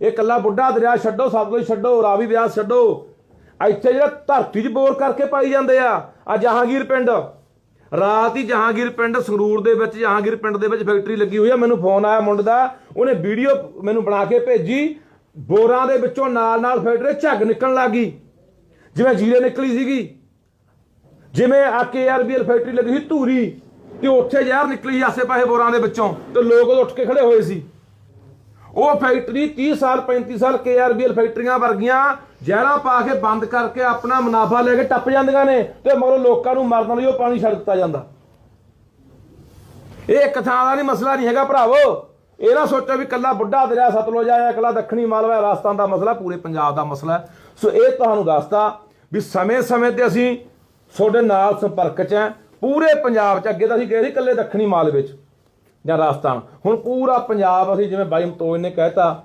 ਇਹ ਕੱਲਾ ਬੁੱਢਾ ਦਰਿਆ ਛੱਡੋ, ਸਭ ਕੁਝ ਛੱਡੋ, ਰਾਵੀ ਬਿਆਸ ਛੱਡੋ। ਇੱਥੇ ਜਿਹੜਾ ਧਰਤੀ 'ਚ ਬੋਰ ਕਰਕੇ ਪਾਈ ਜਾਂਦੇ ਆ ਆ ਜਹਾਂਗੀਰ ਪਿੰਡ। ਰਾਤ ਹੀ ਜਹਾਂਗੀਰ ਪਿੰਡ ਸੰਗਰੂਰ ਦੇ ਵਿੱਚ, ਜਹਾਂਗੀਰ ਪਿੰਡ ਦੇ ਵਿੱਚ ਫੈਕਟਰੀ ਲੱਗੀ ਹੋਈ ਆ। ਮੈਨੂੰ ਫੋਨ ਆਇਆ ਮੁੰਡ ਦਾ, ਉਹਨੇ ਵੀਡੀਓ ਮੈਨੂੰ ਬਣਾ ਕੇ ਭੇਜੀ। ਬੋਰਾਂ ਦੇ ਵਿੱਚੋਂ ਨਾਲ ਨਾਲ ਫੈਕਟਰੀ ਝੱਗ ਨਿਕਲਣ ਲੱਗੀ ਜਿਵੇਂ ਜੀਰੇ ਨਿਕਲੀ ਸੀਗੀ। ਜਿਵੇਂ ਆ ਕੇਆਰਬੀਐਲ ਫੈਕਟਰੀ ਲੱਗੀ ਸੀ ਧੂਰੀ, ਤੇ ਉੱਥੇ ਜ਼ਹਿਰ ਨਿਕਲੀ ਆਸੇ ਪਾਸੇ ਬੋਰਾਂ ਦੇ ਵਿੱਚੋਂ, ਤੇ ਲੋਕ ਉੱਠ ਕੇ ਖੜੇ ਹੋਏ ਸੀ। ਉਹ ਫੈਕਟਰੀ 30 ਸਾਲ 35 ਸਾਲ ਕੇਆਰਬੀਐਲ ਫੈਕਟਰੀਆਂ ਵਰਗੀਆਂ ਜ਼ਹਿਰਾਂ ਪਾ ਕੇ ਬੰਦ ਕਰਕੇ ਆਪਣਾ ਮੁਨਾਫਾ ਲੈ ਕੇ ਟੱਪ ਜਾਂਦੀਆਂ ਨੇ ਤੇ ਮਗਰੋਂ ਲੋਕਾਂ ਨੂੰ ਮਰਨ ਲਈ ਉਹ ਪਾਣੀ ਛੱਡ ਦਿੱਤਾ ਜਾਂਦਾ। ਇਹ ਇੱਕ ਥਾਂ ਦਾ ਨਹੀਂ, ਮਸਲਾ ਨਹੀਂ ਹੈਗਾ ਭਰਾਵੋ। ਇਹ ਨਾ ਸੋਚੋ ਵੀ ਕੱਲਾ ਬੁੱਢਾ ਦਰਿਆ ਸਤਲੁਜ ਆ ਜਾਂ ਕੱਲਾ ਦੱਖਣੀ ਮਾਲਵਾ ਰਾਜਸਥਾਨ ਦਾ ਮਸਲਾ, ਪੂਰੇ ਪੰਜਾਬ ਦਾ ਮਸਲਾ। ਸੋ ਇਹ ਤੁਹਾਨੂੰ ਦੱਸਦਾ ਵੀ ਸਮੇਂ-ਸਮੇਂ ਤੇ ਅਸੀਂ ਤੁਹਾਡੇ ਨਾਲ ਸੰਪਰਕ 'ਚ ਹੈ। ਪੂਰੇ ਪੰਜਾਬ 'ਚ ਅੱਗੇ ਤਾਂ ਅਸੀਂ ਗਏ ਸੀ ਕੱਲੇ ਦੱਖਣੀ ਮਾਲਵੇ 'ਚ ਜਾਂ ਰਾਜਸਥਾਨ। ਹੁਣ ਪੂਰਾ ਪੰਜਾਬ ਅਸੀਂ ਜਿਵੇਂ ਬਾਈ ਮਤੋਜ ਨੇ ਕਹਿਤਾ